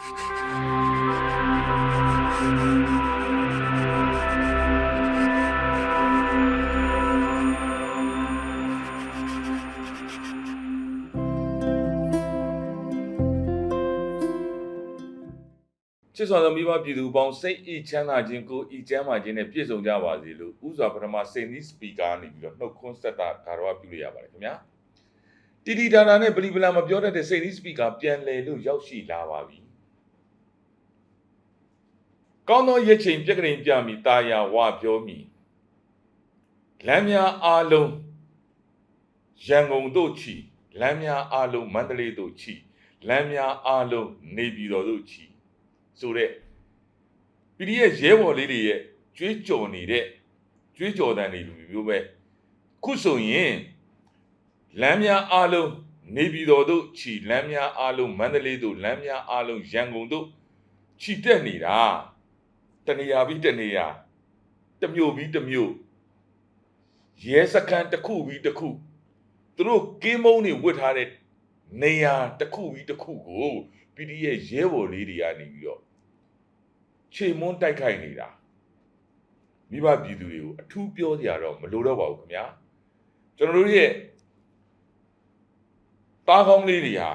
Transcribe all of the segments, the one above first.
ချစ်စွာသောမိဘပြည်သူပေါင်းစိတ်ဤချမ်းသာခြင်းကိုဤချမ်းသာခြင်းနဲ့ပြည့်စုံကြပါစေလို့ဥစွာပထမစိန်နီးစပီကာနေပြီးတော့နှုတ်ခွန်းဆက်တာဒါတော့ပြုလို့ရပါတယ်ခင်ဗျာတီတီဒါနာနဲ့ပလီပလာမပြောတတ်တဲ့စိန်နီးစပီကာပြန်လည်လို့ရောက်ရှိလာပါပြီ ကောင်းသောရက်ချိန်ပြက်ကလေးပြမိတာယာဝပြောမိလမ်းများအားလုံးရန်ကုန်တို့ချီလမ်းများအားလုံးမန္တလေးတို့ချီလမ်းများအားလုံးနေပြည်တော်တို့ချီဆိုတဲ့ PDF ရဲဘော်လေးတွေရဲ့ကြွေးကြော်နေတဲ့ကြွေးကြော်တန်တွေလူမျိုးပဲခုဆိုရင်လမ်းများအားလုံးနေပြည်တော်တို့ခြီလမ်းများအားလုံးမန္တလေးတို့လမ်းများအားလုံးရန်ကုန်တို့ခြီတက်နေတာ တနေရာပြီးတနေရာတစ်မျိုးပြီးတစ်မျိုးရဲစခန်းတစ်ခုပြီးတစ်ခုသူတို့ကင်းမုံတွေဝတ်ထားတဲ့နေရာတစ်ခုပြီးတစ်ခုကို PDF ရဲဘော်လေးတွေကနေပြီးတော့ခြေမွန်းတိုက်ခိုက်နေတာမိဘပြည်သူတွေကိုအထူးပြောကြရတော့မလိုတော့ပါဘူးခင်ဗျာကျွန်တော်တို့ရဲ့တားကောင်းလေးတွေဟာ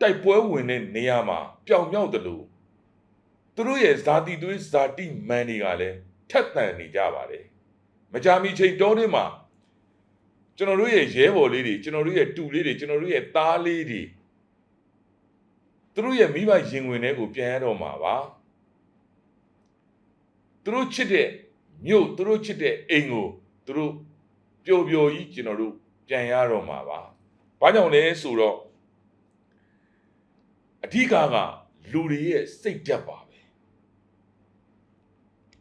တိုက်ပွဲဝင်တဲ့နေရာမှာပျောင်မြောက်တယ်လို့ သူတို့ရဲ့ဇာတိသွေးဇာတိမန်တွေကလည်းထက်သန်နေကြပါတယ်မကြာမီချိန်တောင်းထဲမှာကျွန်တော်တို့ရဲ့ရဲဘော်လေးတွေကျွန်တော်တို့ရဲ့တူလေးတွေကျွန်တော်တို့ရဲ့သားလေးတွေသူတို့ရဲ့မိဘရင်ဝင်တွေကိုပြန်ရတော့မှာပါသူတို့ချစ်တဲ့မြို့သူတို့ချစ်တဲ့အိမ်ကိုသူတို့ပျော်ပျော်ကြီးကျွန်တော်တို့ပြန်ရတော့မှာပါဘာကြောင့်လဲဆိုတော့အဓိကကလူတွေရဲ့စိတ်ဓာတ်ပါပဲ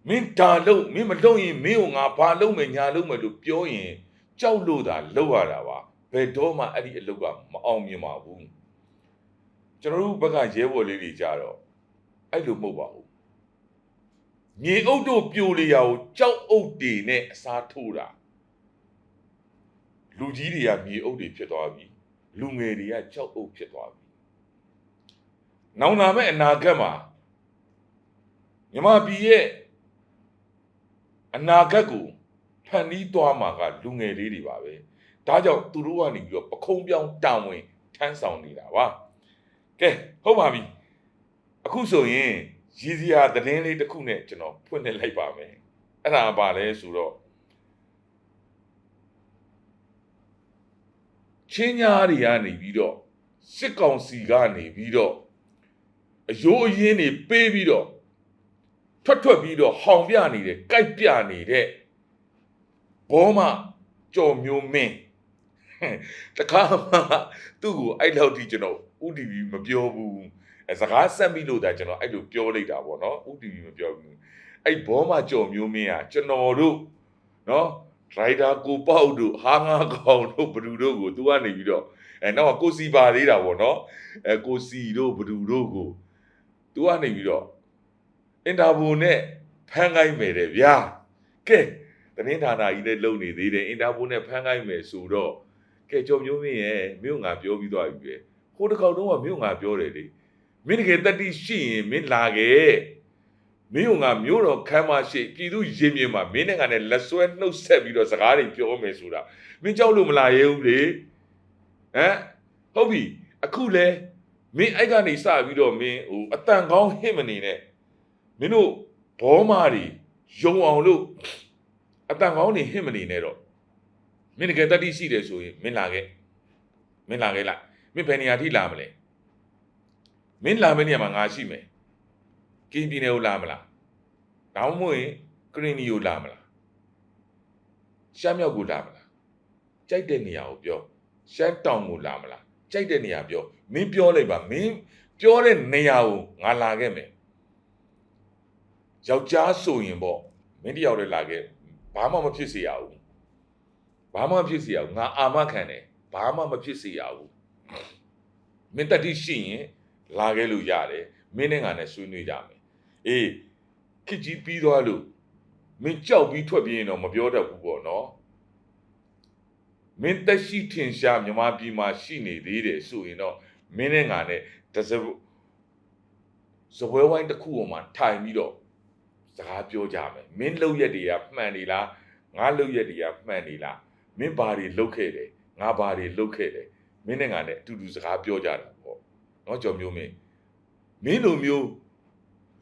မင်းဒါလို့မင်းမလုပ်ရင်မင်းကိုငါဘာလုပ်မယ်ညာလုပ်မယ်လို့ပြောရင်ကြောက်လို့သာလုပ်ရတာပါဘယ်တော့မှအဲ့ဒီအလုပ်ကမအောင်မြင်ပါဘူးကျွန်တော်တို့ဘက်ကရဲဘော်လေးတွေကြတော့အဲ့လိုမဟုတ်ပါဘူးမြေအုပ်တို့ပြိုလျာကိုကြောက်အုပ်တွေနဲ့အစားထိုးတာလူကြီးတွေကမြေအုပ်တွေဖြစ်သွားပြီလူငယ်တွေကကြောက်အုပ်ဖြစ်သွားပြီနောင်လာမဲ့အနာဂတ်မှာမြမပြည်ရဲ့ အနာဂတ်ကိုဖန်တီးသွားမှာကလူငယ်လေးတွေပါပဲဒါကြောင့်သူတို့ကနေပြီးတော့ပခုံးပြောင်းတာဝန်ထမ်းဆောင်နေတာပါကဲဟုတ်ပါပြီအခုဆိုရင်ရည်စရာသတင်းလေးတစ်ခုနဲ့ကျွန်တော်ဖွင့်နေလိုက်ပါမယ်အဲ့ဒါပါလဲဆိုတော့ချင်းညာတွေကနေပြီးတော့စစ်ကောင်စီကနေပြီးတော့အယိုးအရင်းတွေပေးပြီးတော့ ထွက်ထွက်ပြီးတော့ဟောင်ပြနေတဲ့ကြိုက်ပြနေတဲ့ဘောမကြော်မျိုးမင်းတခါမှသူ့ကိုအဲ့လောက်ထိကျွန်တော် UDV မပြောဘူးအဲစကားဆက်ပြီးလို့ဒါကျွန်တော်အဲ့လိုပြောလိုက်တာပေါ့နော် UDV မပြောဘူးအဲ့ဘောမကြော်မျိုးမင်းอ่ะကျွန်တော်တို့နော်ဒရိုက်တာကိုပေါက်တို့ဟာငါကောင်တို့ဘဒူတို့ကိုသူကနေပြီးတော့အဲနောက်ကကိုစီပါသေးတာပေါ့နော်အဲကိုစီတို့ဘဒူတို့ကိုသူကနေပြီးတော့ အင်တာဗျူးနဲ့ဖမ်းခိုင်းမယ်တဲ့ဗျာကဲသတင်းဌာနကြီးနဲ့လုံနေသေးတယ်အင်တာဗျူးနဲ့ဖမ်းခိုင်းမယ်ဆိုတော့ကဲကြော်မျိုးမင်းရဲ့မင်းကငါပြောပြီးသွားပြီပဲဟိုတစ်ခေါက်တော့ကမင်းကငါပြောတယ်လေမင်းတကယ်တတိရှိရင်မင်းလာခဲ့မင်းကငါမျိုးတော်ခမ်းမရှိပြည်သူရင်မြင်မှာမင်းနဲ့ငါနဲ့လက်ဆွဲနှုတ်ဆက်ပြီးတော့စကားတွေပြောမယ်ဆိုတာမင်းကြောက်လို့မလာရဲဘူးလေဟမ်ဟုတ်ပြီအခုလဲမင်းအဲ့ကနေစပြီးတော့မင်းဟိုအတန်ကောင်းဟစ်မနေနဲ့ မင်းတို့ဘောမာတွေယုံအောင်လို့အတန်ကောင်းနေဟစ်မနေနဲ့တော့မင်းတကယ်တတိရှိတယ်ဆိုရင်မင်းလာခဲ့မင်းလာခဲ့လိုက်မင်းဘယ်နေရာထိလာမလဲမင်းလာမယ့်နေရာမှာငါရှိမယ်ကင်းပြည်နယ်ကိုလာမလားဒါမှမဟုတ်ရင်ကရင်နီကိုလာမလားရှမ်းမြောက်ကိုလာမလားကြိုက်တဲ့နေရာကိုပြောရှမ်းတောင်ကိုလာမလားကြိုက်တဲ့နေရာပြောမင်းပြောလိုက်ပါမင်းပြောတဲ့နေရာကိုငါလာခဲ့မယ် ယောက်ျားဆိုရင်ပေါ့မင်းတယောက်လည်းလာခဲ့ဘာမှမဖြစ်စေရဘူးဘာမှမဖြစ်စေရဘူးငါအာမခံတယ်ဘာမှမဖြစ်စေရဘူးမင်းတတိရှိရင်လာခဲ့လို့ရတယ်မင်းနဲ့ငါနဲ့ဆွေးနွေးကြမယ်အေးခစ်ကြီးပြီးသွားလို့မင်းကြောက်ပြီးထွက်ပြေးရင်တော့မပြောတတ်ဘူးပေါ့နော်မင်းတက်ရှိထင်ရှားမြမပြည်မှာရှိနေသေးတယ်ဆိုရင်တော့မင်းနဲ့ငါနဲ့တစပ်စပွဲဝိုင်းတစ်ခုပေါ်မှာထိုင်ပြီးတော့ စကားပြောကြမယ်မင်းလုပ်ရက်တွေကမှန်နေလားငါလုပ်ရက်တွေကမှန်နေလားမင်းဘာတွေလုပ်ခဲ့တယ်ငါဘာတွေလုပ်ခဲ့တယ်မင်းနဲ့ငါနဲ့အတူတူစကားပြောကြတာပေါ့နော်ကြော်မျိုးမင်းမင်းလိုမျိုး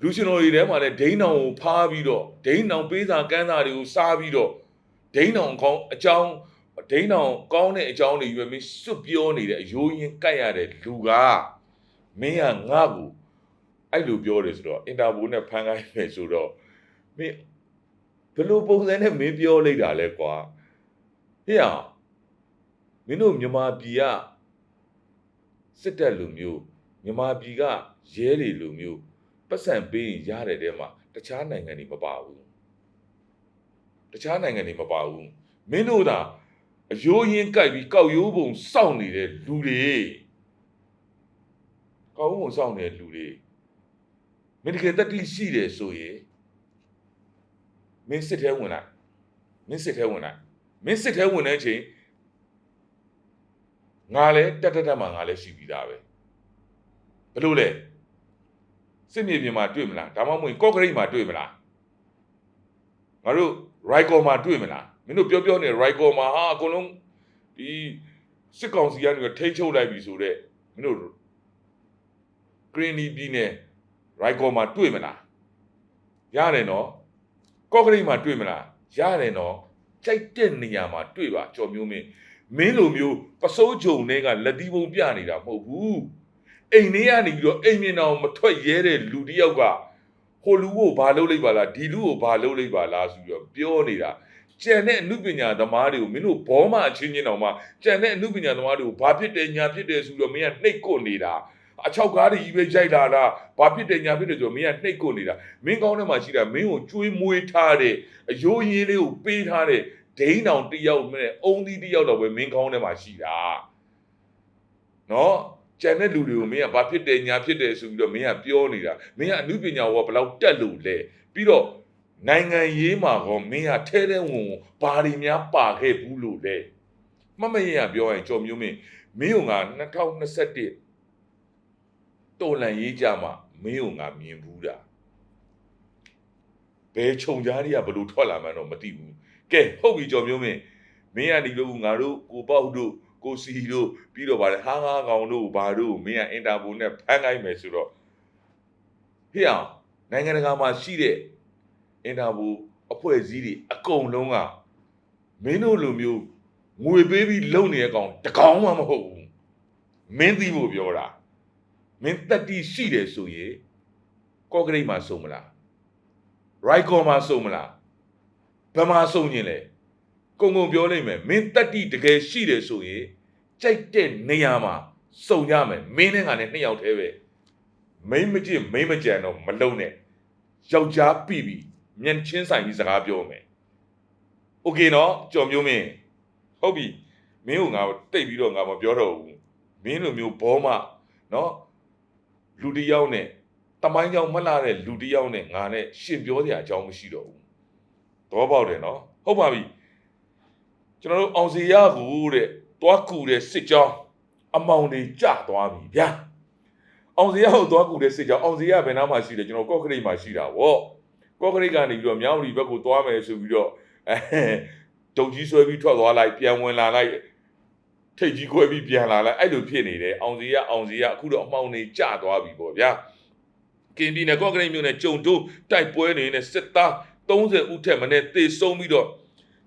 လူရှင်တော်တွေထဲမှာလည်းဒိန်းအောင်ကိုဖားပြီးတော့ဒိန်းအောင်ပေးစာကမ်းစာတွေကိုစားပြီးတော့ဒိန်းအောင်ကောင်းအကြောင်းဒိန်းအောင်ကောင်းတဲ့အကြောင်းတွေရွယ်မင်းစွတ်ပြောနေတဲ့အယိုးရင်ကြိုက်ရတဲ့လူကမင်းကငါ့ကိုအဲ့လိုပြောတယ်ဆိုတော့အင်တာဗျူးနဲ့ဖန်ခိုင်းမယ်ဆိုတော့ မင်းဘယ်လိုပုံစံနဲ့မင်းပြောလိုက်တာလဲကွာဟေ့အောင်မင်းတို့မြန်မာပြည်ကစစ်တပ်လူမျိုးမြန်မာပြည်ကရဲတွေလူမျိုးပတ်စံပေးရင်ရတယ်တဲ့မှာတခြားနိုင်ငံတွေမပါဘူးတခြားနိုင်ငံတွေမပါဘူးမင်းတို့သာအယိုးရင်းကြိုက်ပြီးကောက်ရိုးပုံစောင့်နေတဲ့လူတွေကောက်ရိုးပုံစောင့်နေတဲ့လူတွေမင်းတကယ်တတိရှိတယ်ဆိုရင် မင်းစစ်ထဲဝင်လိုက်မင်းစစ်ထဲဝင်လိုက်မင်းစစ်ထဲဝင်တဲ့အချိန်ငါလည်းတက်တက်တက်မှငါလည်းရှိပြီးသားပဲဘယ်လိုလဲစစ်မြေပြင်မှာတွေ့မလားဒါမှမဟုတ်ကော့ကရိတ်မှာတွေ့မလားငါတို့ Rycor မှာတွေ့မလားမင်းတို့ပြောပြောနေ Rycor မှာဟာအကုန်လုံးဒီစစ်ကောင်စီကနေထိန်းချုပ်လိုက်ပြီဆိုတော့မင်းတို့ Green ပြည်နယ် Rycor မှာတွေ့မလားရတယ်နော် ကော့ကရိတ်မှာတွေ့မလားရတယ်နော်ကြိုက်တဲ့နေရာမှာတွေ့ပါကြော်မျိုးမင်းမင်းလိုမျိုးပစိုးဂျုံတွေကလက်တီးပုံပြနေတာမဟုတ်ဘူးအိမ်ထဲကနေပြီးတော့အိမ်မြင်အောင်မထွက်ရဲတဲ့လူတစ်ယောက်ကဟိုလူကိုဘာလုပ်လိုက်ပါလားဒီလူကိုဘာလုပ်လိုက်ပါလားဆိုပြီးတော့ပြောနေတာကြံတဲ့အမှုပညာသမားတွေကိုမင်းတို့ဘောမအချင်းချင်းတော်မှာကြံတဲ့အမှုပညာသမားတွေကိုဘာဖြစ်တယ်ညာဖြစ်တယ်ဆိုပြီးတော့မင်းကနှိတ်ကွနေတာ အချောက်ကားတွေကြီးပဲရိုက်လာတာဘာဖြစ်တယ်ညာဖြစ်တယ်ဆိုတော့မင်းကနှိတ်ကွနေတာမင်းကောင်းထဲမှာရှိတာမင်းကိုကျွေးမွေးထားတဲ့အယိုးရင်းလေးကိုပေးထားတဲ့ဒိန်းတောင်တစ်ယောက်နဲ့အုံသီးတစ်ယောက်တော့ပဲမင်းကောင်းထဲမှာရှိတာနော်ကျန်တဲ့လူတွေကိုမင်းကဘာဖြစ်တယ်ညာဖြစ်တယ်ဆိုပြီးတော့မင်းကပြောနေတာမင်းကအမှုပညာဟောဘယ်လောက်တက်လို့လဲပြီးတော့နိုင်ငံရေးမှာကောမင်းကထဲထဲဝင်ဝင်ဘာတွေများပါခဲ့ဘူးလို့လဲမမရင်ကပြောရင်ကြော်မျိုးမင်းမင်းက2021 တော်လန်ရေးကြမှာမင်းကငါမြင်ဘူးတာဘယ်ခြုံကြားတွေကဘလို့ထွက်လာမှန်းတော့မသိဘူးကဲဟုတ်ပြီကြော်မျိုးမင်းမင်းကဒီလိုငါတို့ကိုပေါ့တို့ကိုစီတို့ပြီးတော့ဗါလေဟာငါကောင်တို့ဘာတို့မင်းကအင်တာဗျူးနဲ့ဖမ်းခိုင်းမယ်ဆိုတော့ဟေ့အောင်နိုင်ငံတကာမှာရှိတဲ့အင်တာဗျူးအဖွဲ့အစည်းတွေအကုန်လုံးကမင်းတို့လိုမျိုးငွေပေးပြီးလုံနေတဲ့ကောင်တကောင်မှမဟုတ်ဘူးမင်းသိဖို့ပြောတာ မင်းတက်တီရှိတယ်ဆိုရင်ကော့ဂရိတ်မှာစုံမလားရိုက်ကော်မှာစုံမလားဘယ်မှာစုံညင်လဲကုံကုံပြောလိုက်မယ်မင်းတက်တီတကယ်ရှိတယ်ဆိုရင်ကြိုက်တဲ့နေရာမှာစုံရမယ်မင်းနဲ့ငါနဲ့နှစ်ယောက်တည်းပဲမိမ့်မကြည့်မိမ့်မကြံတော့မလုံနဲ့ယောက်ျားပြီပြီမျက်ချင်းဆိုင်ပြီးစကားပြောမယ်โอเคနော်ကြော်မျိုးမင်းဟုတ်ပြီမင်းကငါတိတ်ပြီးတော့ငါမပြောတော့ဘူးမင်းလိုမျိုးဘောမနော် လူတစ်ယောက်နဲ့တမိုင်းကြောင်မလာတဲ့လူတစ်ယောက်နဲ့ငါနဲ့ရှင်ပြောစရာအကြောင်းမရှိတော့ဘူးသဘောပေါက်တယ်နော်ဟုတ်ပါပြီကျွန်တော်တို့အောင်စီရကူတဲ့တွားကူတဲ့စစ်ကြောင်းအမောင်တွေကြသွားပြီဗျာအောင်စီရကိုတွားကူတဲ့စစ်ကြောင်းအောင်စီရဘယ်နားမှာရှိတယ်ကျွန်တော်ကော့ကရိတ်မှာရှိတာဗောကော့ကရိတ်ကနေပြီးတော့မြောင်းရီဘက်ကိုတွားမယ်ဆိုပြီးတော့အဲဒုံကြီးဆွဲပြီးထွက်သွားလိုက်ပြန်ဝင်လာလိုက် ထိတ်ကြီးခွဲပြီးပြန်လာလိုက်အဲ့လိုဖြစ်နေတယ်အောင်စီရအောင်စီရအခုတော့အမောင်တွေကြသွားပြီဗောဗျာကင်ပြည်နယ်ကော့ကရိတ်မြို့နယ်ကြုံတိုးတိုက်ပွဲနေတဲ့စစ်သား30ဦးထက်မနည်းသေဆုံးပြီးတော့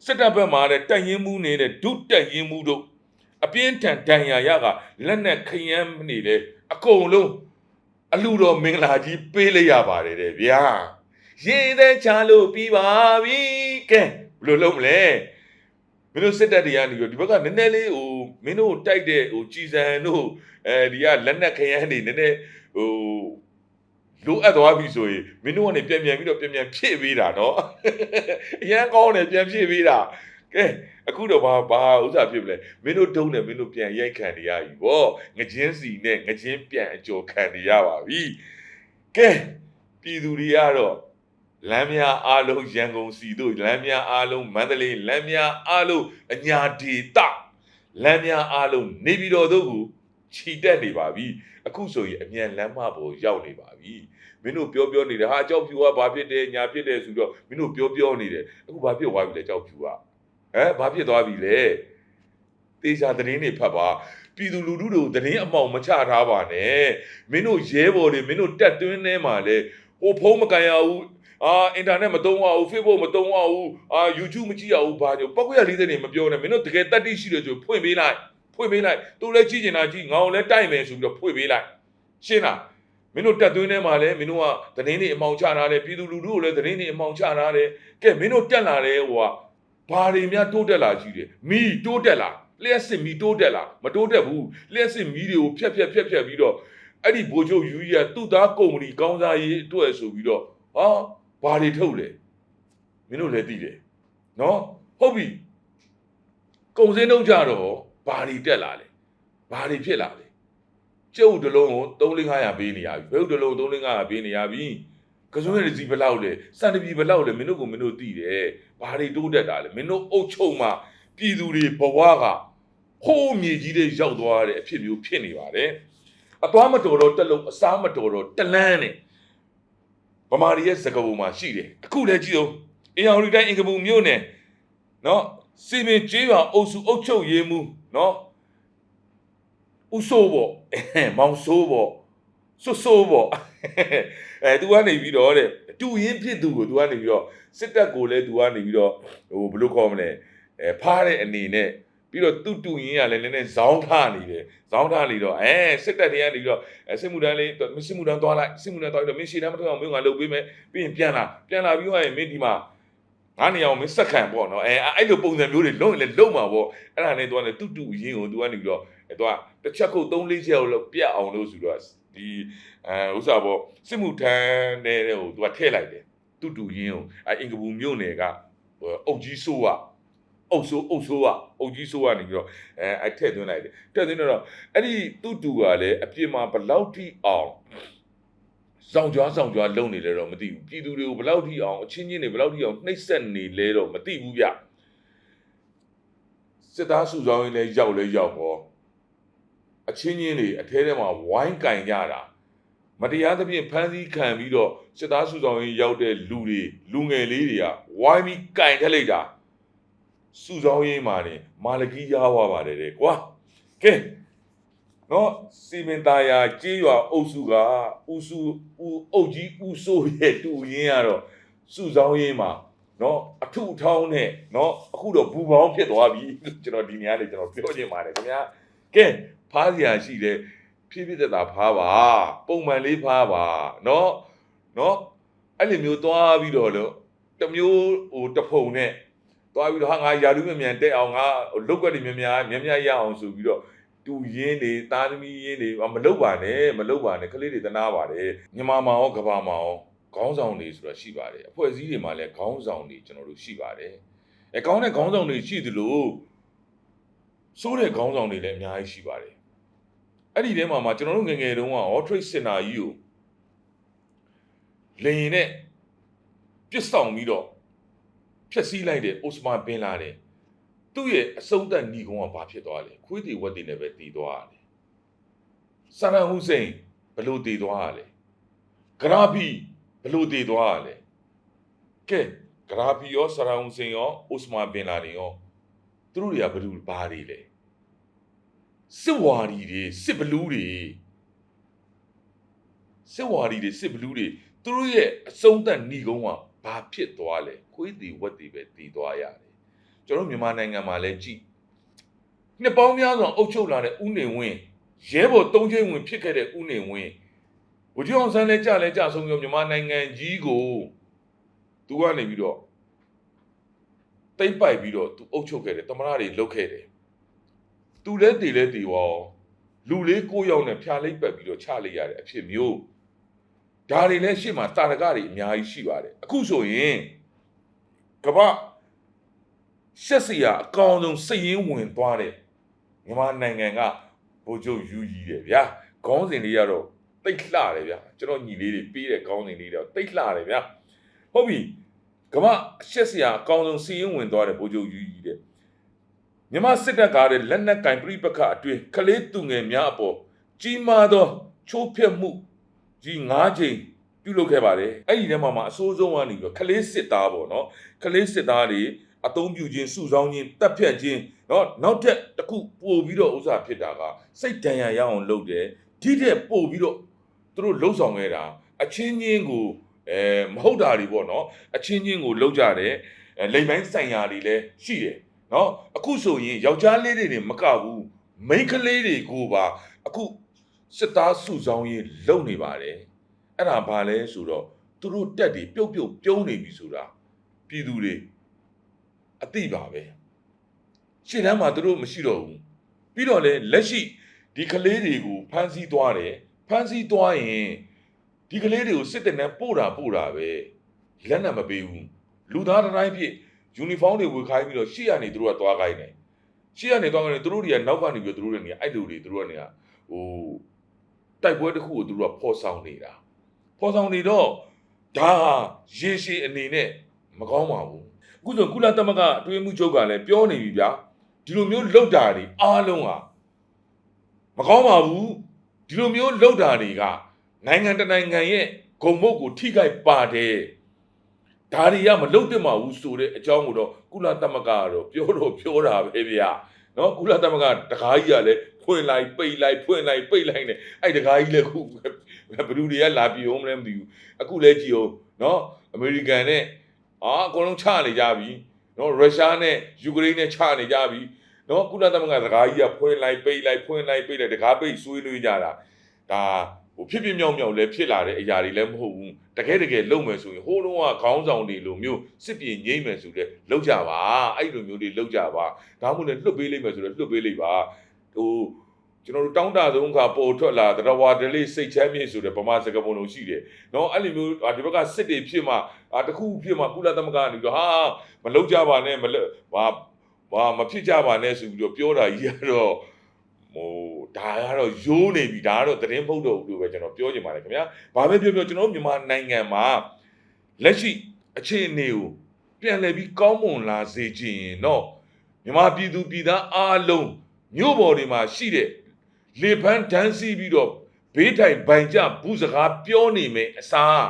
စစ်တပ်ဘက်မှာလည်းတိုက်ရင်မှုနေတဲ့ဒုတက်ရင်မှုတို့အပြင်းထန်ဒဏ်ရာရကလက်နဲ့ခရမ်းနေလေအကုန်လုံးအလူတော်မင်္ဂလာကြီးပေးလိုက်ရပါတယ်တဲ့ဗျာရေးတဲ့ချလို့ပြီးပါပြီကဲဘယ်လိုလုပ်မလဲမင်းတို့စစ်တပ်တွေကနေပြီးဒီဘက်ကနည်းနည်းလေးဟို မင်းတို့တိုက်တဲ့ဟိုကြည်စံတို့အဲဒီကလက်နက်ခရမ်းတွေနည်းနည်းဟိုလိုအပ်သွားပြီဆိုရင်မင်းတို့ကနေပြန်ပြန်ပြီးတော့ပြန်ပြန်ဖြည့်ပေးတာနော်အရန်ကောင်းတယ်ပြန်ဖြည့်ပေးတာကဲအခုတော့ဘာဘာဥစ္စာဖြစ်မလဲမင်းတို့ဒုံနဲ့မင်းတို့ပြန်ရိုက်ခံနေရပြီဗောငချင်းစီနဲ့ငချင်းပြန်အကျော်ခံနေရပါပြီကဲပြည်သူတွေကတော့လမ်းများအားလုံးရန်ကုန်စီတို့လမ်းများအားလုံးမန္တလေးလမ်းများအားလုံးအညာဒေတာ လမ်းများအားလုံးနေပြည်တော်တို့ကိုခြိတက်နေပါပြီအခုဆိုရင်အမြန်လမ်းမပေါ်ရောက်နေပါပြီမင်းတို့ပြောပြောနေတယ်ဟာကြောက်ဖြူကဘာဖြစ်တယ်ညာဖြစ်တယ်ဆိုတော့မင်းတို့ပြောပြောနေတယ်အခုဘာဖြစ်သွားပြီလဲကြောက်ဖြူကဟမ်ဘာဖြစ်သွားပြီလဲတေချာသတင်းတွေဖတ်ပါပြည်သူလူထုတို့သတင်းအမောင်မချထားပါနဲ့မင်းတို့ရဲဘော်တွေမင်းတို့တက်သွင်းနေမှာလဲဟိုဖုံးမကန်ရဘူး အာအင်တာနက်မသုံးရဘူး Facebook မသုံးရဘူးအာ YouTube မကြည့်ရဘူးဘာကြောပောက်ကွက်40နေမပြောနဲ့မင်းတို့တကယ်တက်တိရှိတယ်ဆိုဖွင့်ပေးလိုက်ဖွင့်ပေးလိုက်သူလည်းကြည့်နေတာကြည့်ငါ့ကိုလည်းတိုက်မယ်ဆိုပြီးတော့ဖွင့်ပေးလိုက်ရှင်းလားမင်းတို့တက်သွင်းထဲမှာလည်းမင်းတို့ကသတင်းတွေအမောင်ချထားတယ်ပြည်သူလူထုကိုလည်းသတင်းတွေအမောင်ချထားတယ်ကဲမင်းတို့တက်လာတယ်ဟိုကဘာတွေများတိုးတက်လာရှိတယ်မီတိုးတက်လာလျှက်စစ်မီတိုးတက်လာမတိုးတက်ဘူးလျှက်စစ်မီတွေကိုဖြက်ဖြက်ဖြက်ဖြက်ပြီးတော့အဲ့ဒီဘိုးချုပ်ယူကြီးကသူ့သားကုမ္ပဏီကောင်းစားရေးအတွက်ဆိုပြီးတော့ဟာ ဘာတွေထုတ်လဲမင်းတို့လည်းသိတယ်နော်ဟုတ်ပြီကုံစင်းတော့ကြတော့ဘာတွေတက်လာလဲဘာတွေဖြစ်လာလဲကျုပ်တစ်လုံးကို3500ပေးနေရပြီဘယ်တစ်လုံး3500ပေးနေရပြီကစုံရည်စီဘယ်လောက်လဲစံတပြီဘယ်လောက်လဲမင်းတို့ကမင်းတို့သိတယ်ဘာတွေတိုးတက်တာလဲမင်းတို့အုတ်ချုံမှာပြည်သူတွေဘဝကဟိုးမြေကြီးတွေရောက်သွားတဲ့အဖြစ်မျိုးဖြစ်နေပါတယ်အသွားမတော်တော့တက်လုံးအစားမတော်တော့တလန်းနဲ့ ဗမာရီရဲ့စကားပုံမှာရှိတယ်အခုလည်းကြည့်အောင်အင်အောင်ရီတိုင်းအင်ကပူမြို့နယ်နော်စီမင်ကျေးရွာအုပ်စုအုပ်ချုပ်ရေးမှုနော်ဥဆိုးပေါ့မောင်ဆိုးပေါ့ဆွဆိုးပေါ့အဲသူကနေပြီးတော့တဲ့တူရင်းဖြစ်သူကိုသူကနေပြီးတော့စစ်တပ်ကိုလည်းသူကနေပြီးတော့ဟိုဘယ်လိုခေါ်မလဲအဲဖားတဲ့အနေနဲ့ ပြီးတော့သူ့တူရင်းကလည်းနည်းနည်းဇောင်းထနေတယ်ဇောင်းထနေတော့အဲစစ်တပ်တွေကနေပြီးတော့အဲစစ်မှုတန်းလေးစစ်မှုတန်းသွားလိုက်စစ်မှုတန်းသွားပြီးတော့မင်းရှည်တန်းမထွက်အောင်မင်းကလုပ်ပေးမယ်ပြီးရင်ပြန်လာပြန်လာပြီးတော့ရင်မင်းဒီမှာငါနေအောင်မင်းစက်ခံပေါ့နော်အဲအဲ့လိုပုံစံမျိုးတွေလုံးရင်လည်းလုံးမှာပေါ့အဲ့ဒါနဲ့သူကလည်းတူတူရင်းကိုသူကနေပြီးတော့အဲသူကတစ်ချက်ခုတ်3 4ချက်လောက်ပြတ်အောင်လို့ဆိုတော့ဒီအဲဥစ္စာပေါ့စစ်မှုထမ်းတဲ့ဟိုသူကထည့်လိုက်တယ်တူတူရင်းကိုအဲအင်္ဂပူမြို့နယ်ကအုတ်ကြီးဆိုးက အုတ်ဆိုးအုတ်ဆိုးကအုတ်ကြီးဆိုးကနေပြီးတော့အဲအဲထည့်သွင်းလိုက်တယ်ထည့်သွင်းတော့အဲ့ဒီတူတူကလည်းအပြစ်မှာဘလောက်ထိအောင်စောင့်ကြွားစောင့်ကြွားလုံနေလဲတော့မသိဘူးပြည်သူတွေကိုဘလောက်ထိအောင်အချင်းချင်းတွေဘလောက်ထိအောင်နှိပ်စက်နေလဲတော့မသိဘူးဗျစစ်သားစုဆောင်ရင်လည်းရောက်လဲရောက်ပေါ့အချင်းချင်းတွေအထဲထဲမှာဝိုင်းကင်ကြတာမတရားသဖြင့်ဖမ်းဆီးခံပြီးတော့စစ်သားစုဆောင်ရင်ရောက်တဲ့လူတွေလူငယ်လေးတွေကဝိုင်းပြီးကင်ထက်လိုက်တာ စုဆောင်ရင်မှာနေမာလကီးရားသွားပါတယ်တဲ့ကွာကဲနော်စီမင်သားယာကြေးရွာအုပ်စုကဥစုဥအုပ်ကြီးဥဆိုးရဲ့တူရင်းကတော့စုဆောင်ရင်မှာနော်အထုထောင်းနဲ့နော်အခုတော့ဘူပေါင်းဖြစ်သွားပြီကျွန်တော်ဒီနေရာလေးကျွန်တော်ပြောချင်ပါတယ်ခင်ဗျာကဲဖားစရာရှိတယ်ဖြည်းဖြည်းသက်သာဖားပါပုံမှန်လေးဖားပါနော်နော်အဲ့လိုမျိုးသွားပြီးတော့လို့တစ်မျိုးဟိုတဖုံနဲ့ သွားပြီးတော့ဟာငါယာလူမြန်မြန်တက်အောင်ငါလုတ်ကွက်တွေမြန်မြန်မြန်မြန်ရအောင်ဆိုပြီးတော့တူရင်းတွေတာသမီရင်းတွေမလုတ်ပါနဲ့မလုတ်ပါနဲ့ကလေးတွေတနာပါတယ်မြန်မာမှာရောကဘာမှာရောခေါင်းဆောင်တွေဆိုတာရှိပါတယ်အဖွဲ့အစည်းတွေမှာလည်းခေါင်းဆောင်တွေကျွန်တော်တို့ရှိပါတယ်အဲကောင်းတဲ့ခေါင်းဆောင်တွေရှိသလိုစိုးတဲ့ခေါင်းဆောင်တွေလည်းအများကြီးရှိပါတယ်အဲ့ဒီထဲမှာမှကျွန်တော်တို့ငယ်ငယ်တုန်းက All Trade Center ကြီးကိုလေရင်နဲ့ပြစ်ဆောင်ပြီးတော့ ဖျက်ဆီးလိုက်တဲ့အိုစမန်ဘင်လာတဲ့သူ့ရဲ့အဆုံးသက်ညီကုန်းကဘာဖြစ်သွားလဲခွေးတီဝက်တီနဲ့ပဲတည်သွားရတယ်ဆာရန်ဟူစိန်ဘလို့တည်သွားရလဲဂရာဖီဘလို့တည်သွားရလဲကဲဂရာဖီရောဆာရန်ဟူစိန်ရောအိုစမန်ဘင်လာဒင်ရောသူတို့တွေကဘလို့ဘာတွေလဲစစ်ဝါဒီတွေစစ်ဘလူးတွေစစ်ဝါဒီတွေစစ်ဘလူးတွေသူတို့ရဲ့အဆုံးသက်ညီကုန်းက ဘာဖြစ်သွားလဲခွေးတီဝက်တီပဲတည်သွားရတယ်ကျွန်တော်မြန်မာနိုင်ငံမှာလည်းကြည်နှစ်ပေါင်းများစွာအုပ်ချုပ်လာတဲ့ဥနေဝင်းရဲဘော်သုံးချင်းဝင်ဖြစ်ခဲ့တဲ့ဥနေဝင်းဘုရားအောင်ဆန်းလဲကြလဲကြဆုံးရောမြန်မာနိုင်ငံကြီးကိုသူကနေပြီးတော့တိမ့်ပိုက်ပြီးတော့သူအုပ်ချုပ်ခဲ့တယ်တမရတွေလုတ်ခဲ့တယ်သူလဲတည်လဲတည်ရောလူလေးကိုယောက်နဲ့ဖြာလိုက်ပတ်ပြီးတော့ချလိုက်ရတဲ့အဖြစ်မျိုး ဒါတွေလည်းရှေ့မှာတာရကတွေအများကြီးရှိပါတယ်အခုဆိုရင်ကမ္ဘာရှက်စရာအကောင်ဆုံးစိတ်ရင်းဝင်သွားတဲ့မြန်မာနိုင်ငံကဗိုလ်ချုပ်ယူကြီးတယ်ဗျာခေါင်းစဉ်လေးကတော့တိတ်လှတယ်ဗျာကျွန်တော်ညီလေးတွေပေးတဲ့ခေါင်းစဉ်လေးတော့တိတ်လှတယ်ဗျာဟုတ်ပြီကမ္ဘာရှက်စရာအကောင်ဆုံးစိတ်ရင်းဝင်သွားတဲ့ဗိုလ်ချုပ်ယူကြီးတဲ့မြန်မာစစ်တပ်ကားတဲ့လက်နက်ကင်ပြိပခအတွင်းကလေးသူငယ်များအပေါ်ကြီးမားသောချိုးဖျက်မှု ကြီး၅ချိန်ပြ ပြုလုပ်ခဲ့ပါတယ်အဲ့ဒီထဲမှာမှအစိုးဆုံးကနေပြီးတော့ခလေးစစ်သားပေါ့နော်ခလေးစစ်သားတွေအသုံးပြုခြင်းစုဆောင်းခြင်းတပ်ဖြတ်ခြင်းเนาะနောက်ထပ်တစ်ခုပို့ပြီးတော့ဥစ္စာဖြစ်တာကစိတ်တန်ရာရအောင်လုပ်တယ်ဒီတဲ့ပို့ပြီးတော့သူတို့လှုပ်ဆောင်ခဲ့တာအချင်းချင်းကိုအဲမဟုတ်တာတွေပေါ့နော်အချင်းချင်းကိုလှုပ်ကြတယ်အဲလိမ်ပိုင်းဆိုင်ရာတွေလည်းရှိတယ်เนาะအခုဆိုရင်ယောက်ျားလေးတွေနေမကဘူးမိန်းကလေးတွေကိုပါအခု စစ်သားစုဆောင်းရေးလုပ်နေပါတယ်အဲ့ဒါဘာလဲဆိုတော့သူတို့တက်တွေပြုတ်ပြုတ်ပြုံးနေပြီဆိုတာပြည်သူတွေအသိပါပဲရှေ့တန်းမှာသူတို့မရှိတော့ဘူးပြီးတော့လေလက်ရှိဒီကလေးတွေကိုဖမ်းဆီးသွားတယ်ဖမ်းဆီးသွားရင်ဒီကလေးတွေကိုစစ်တပ်နဲ့ပို့တာပို့တာပဲလက်နက်မပေးဘူးလူသားတစ်တိုင်းဖြစ်ယူနီဖောင်းတွေဝေခိုင်းပြီးတော့ရှေ့ကနေသူတို့ကသွားခိုင်းတယ်ရှေ့ကနေသွားခိုင်းတယ်သူတို့တွေကနောက်ကနေပြီးတော့သူတို့တွေနေအဲ့လူတွေသူတို့ကနေဟို တိုက်ပွဲတစ်ခုကိုသူတို့ကဖော်ဆောင်နေတာဖော်ဆောင်နေတော့ဒါဟာရေရှည်အနေနဲ့မကောင်းပါဘူးအခုဆိုကုလသမဂ္ဂအတွင်းမှုချုပ်ကလည်းပြောနေပြီဗျာဒီလိုမျိုးလောက်တာတွေအားလုံးဟာမကောင်းပါဘူးဒီလိုမျိုးလောက်တာတွေကနိုင်ငံတစ်နိုင်ငံရဲ့ဂုံမုတ်ကိုထိခိုက်ပါတယ်ဒါတွေကမလုတ်တင်ပါဘူးဆိုတဲ့အကြောင်းကိုတော့ကုလသမဂ္ဂကတော့ပြောတော့ပြောတာပဲဗျာနော်ကုလသမဂ္ဂတကားကြီးကလည်း ဖွင့်လိုက်ပိတ်လိုက်ဖွင့်လိုက်ပိတ်လိုက်နေအဲ့တကားကြီးလည်းခုဘယ်သူတွေကလာပြေအောင်မလဲမသိဘူးအခုလဲကြည့်အောင်နော်အမေရိကန်နဲ့အာအကုန်လုံးချနေကြပြီနော်ရုရှားနဲ့ယူကရိန်းနဲ့ချနေကြပြီနော်ကုလသမဂ္ဂတကားကြီးကဖွင့်လိုက်ပိတ်လိုက်ဖွင့်လိုက်ပိတ်လိုက်တကားပိတ်ဆွေးနွေးကြတာဒါဟိုဖြစ်ဖြစ်မြောက်မြောက်လည်းဖြစ်လာတဲ့အရာတွေလည်းမဟုတ်ဘူးတကယ်တကယ်လုပ်မယ်ဆိုရင်ဟိုးလုံးကခေါင်းဆောင်တွေလိုမျိုးစစ်ပြေငိမ့်မယ်ဆိုတဲ့လောက်ကြပါအဲ့လိုမျိုးတွေလောက်ကြပါဒါမှမဟုတ်လည်းလွတ်ပေးလိုက်မယ်ဆိုတော့လွတ်ပေးလိုက်ပါ ဟိုကျွန်တော်တို့တောင်းတဆုံးခါပေါ်ထွက်လာတရဝါဒလေးစိတ်ချမ်းမြေဆိုတဲ့ဗမာစကားပုံလုံးရှိတယ်နော်အဲ့လိုမျိုးဒီဘက်ကစစ်တွေဖြစ်မှအာတခုဖြစ်မှကုလသမဂ္ဂကနေပြီးတော့ဟာမလောက်ကြပါနဲ့မဘာဘာမဖြစ်ကြပါနဲ့ဆိုပြီးတော့ပြောတာကြီးကတော့ဟိုဒါကတော့ရိုးနေပြီဒါကတော့သတင်းပုတ်တော့ဘူးလို့ပဲကျွန်တော်ပြောချင်ပါတယ်ခင်ဗျာဘာပဲပြောပြောကျွန်တော်မြန်မာနိုင်ငံမှာလက်ရှိအခြေအနေကိုပြန်လည်ပြီးကောင်းမွန်လာစေချင်ရင်တော့မြန်မာပြည်သူပြည်သားအားလုံး မြို့ပေါ်တွေမှာရှိတဲ့လေဖန်းတန်းစီပြီးတော့ဘေးထိုင်ဗိုင်ကြဘူးစကားပြောနေမယ်အစား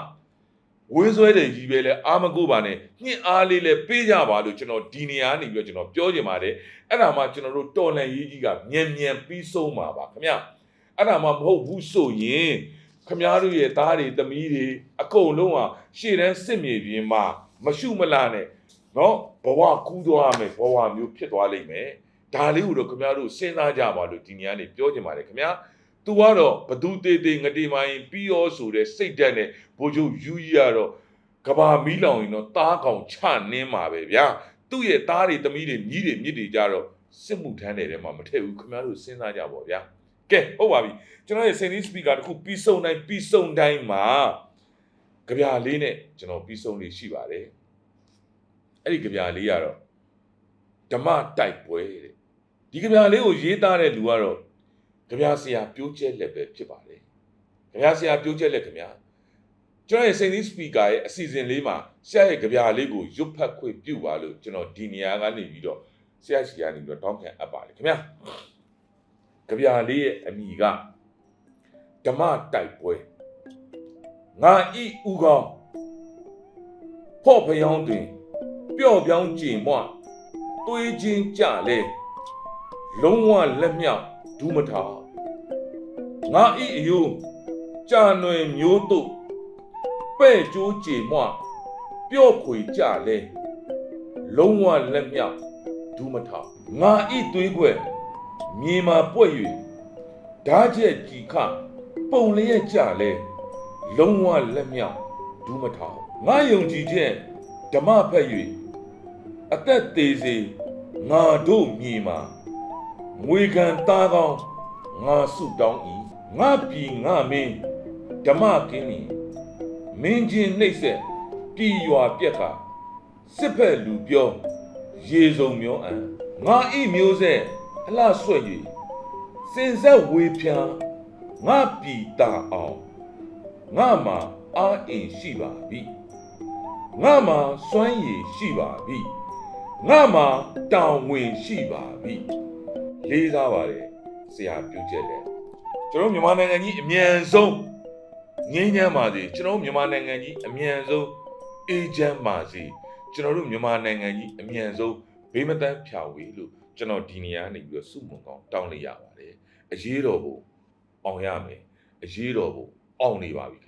ဝင်းဆွဲတဲ့ကြီးပဲလဲအာမကုပါနဲ့ညှင့်အားလေးလဲပေးကြပါလို့ကျွန်တော်ဒီနေရာနေပြီးတော့ကျွန်တော်ပြောချင်ပါတယ်အဲ့ဒါမှကျွန်တော်တို့တော်လန်ရေးကြီးကမြန်မြန်ပြီးဆုံးမှာပါခင်ဗျအဲ့ဒါမှမဟုတ်ဘူးဆိုရင်ခမားတို့ရဲ့သားတွေသမီးတွေအကုန်လုံးဟာရှေ့တန်းစစ်မြေပြင်မှာမရှုမလာနဲ့နော်ဘဝကူးသွားမယ်ဘဝမျိုးဖြစ်သွားလိမ့်မယ် ဒါလေးကိုတော့ခမားတို့စဉ်းစားကြပါလို့ဒီနေရာနေပြောချင်ပါတယ်ခင်ဗျာသူကတော့ဘသူသေးသေးငတေမိုင်းပြီးရောဆိုတဲ့စိတ်ဓာတ်နဲ့ဘိုးချုပ်ယူကြီးကတော့ကဘာမီးလောင်ရင်တော့တားကောင်ချနင်းမှာပဲဗျာသူ့ရဲ့သားတွေသမီးတွေမြည်တွေမြစ်တွေကြတော့စစ်မှုထမ်းတဲ့ထဲမှာမထည့်ဘူးခင်ဗျားတို့စဉ်းစားကြပါဗျာကဲဟုတ်ပါပြီကျွန်တော်ရဲ့ Sydney speaker တခုပြီးဆုံးတိုင်းပြီးဆုံးတိုင်းမှာကြပြလေးနဲ့ကျွန်တော်ပြီးဆုံးလေးရှိပါတယ်အဲ့ဒီကြပြလေးကတော့ဓမ္မတိုက်ပွဲတဲ့ ဒီကြပြလေးကိုရေးသားတဲ့လူကတော့ကြပြဆရာပြိုးကျက်လက်ပဲဖြစ်ပါတယ်ကြပြဆရာပြိုးကျက်လက်ခင်ဗျာကျွန်တော်ရဲ့ Sydney speaker ရဲ့အစီအစဉ်လေးမှာဆရာရဲ့ကြပြလေးကိုရွတ်ဖတ်ခွင့်ပြုပါလို့ကျွန်တော်ဒီနေရာကနေပြီးတော့ဆရာရှိကနေပြီးတော့တောင်းခံအပ်ပါတယ်ခင်ဗျာကြပြလေးရဲ့အမိကဓမ္မတိုက်ပွဲငါဤဥကောင်းဖော့ဖျောင်းတွင်ပျော့ပြောင်းကြင်မွသွေးချင်းကြလဲ လုံးဝလက်မြောက်ဒူးမထာငါဤအယိုးကြာနွယ်မျိုးတို့ပဲ့ကြိုးကြင်မွပျော့ခွေကြလဲလုံးဝလက်မြောက်ဒူးမထာငါဤသွေးခွဲ့မြေမှာပွက်၍ဓာကျက်ကြည်ခပုံလျက်ကြလဲလုံးဝလက်မြောက်ဒူးမထာငါယုံကြည်ခြင်းဓမ္မဖက်၍အသက်သေးစေငါတို့မြေမှာ ငွေကံသားကောင်းငါဆုတောင်း၏ငါပြည်ငါမင်းဓမ္မကင်းလင်မင်းချင်းနှိပ်ဆက်ပြည်ရွာပြက်ကစစ်ဖက်လူပြောရေစုံမျောအံငါဤမျိုးဆက်အလှဆွဲ၍စင်ဆက်ဝေဖြံငါပြည်တာအောင်ငါမှာအာအင်ရှိပါပြီငါမှာစွမ်းရည်ရှိပါပြီငါမှာတောင်ဝင်ရှိပါပြီ လေးစားပါတယ်ဆရာပြုချက်တယ်ကျွန်တော်မြန်မာနိုင်ငံကြီးအမြန်ဆုံးငြိမ်းချမ်းပါစေကျွန်တော်တို့မြန်မာနိုင်ငံကြီးအမြန်ဆုံးအေးချမ်းပါစေကျွန်တော်တို့မြန်မာနိုင်ငံကြီးအမြန်ဆုံးဘေးမတန်းဖြာဝေလို့ကျွန်တော်ဒီနေရာနေပြီးတော့စုမုံကောင်းတောင်းလိုက်ရပါတယ်အရေးတော်ဘုံအောင်ရမယ်အရေးတော်ဘုံအောင်နေပါပြီခင်ဗျာ